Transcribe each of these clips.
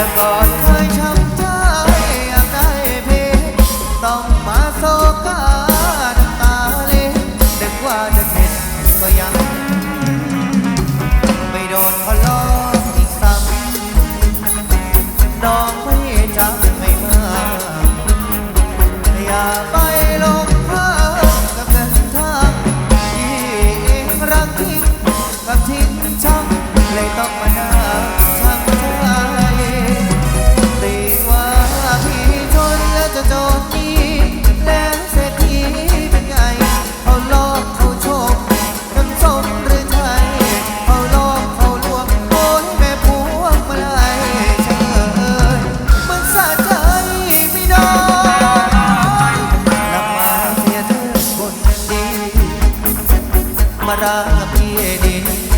แต่ก่อนเคยช้ำใจอยากได้เพต้องมาโซกตาเลยนึกว่าจะเข็ดก็ยัง ไม่โดนเขาล้ออีกซ้ำนองไม่จำไม่มาอย่าไปลงพากับเงินทางที่รักทิ้งกับทิ้งช้ำเลยต้อง มารั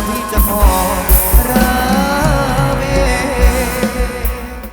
vita fuori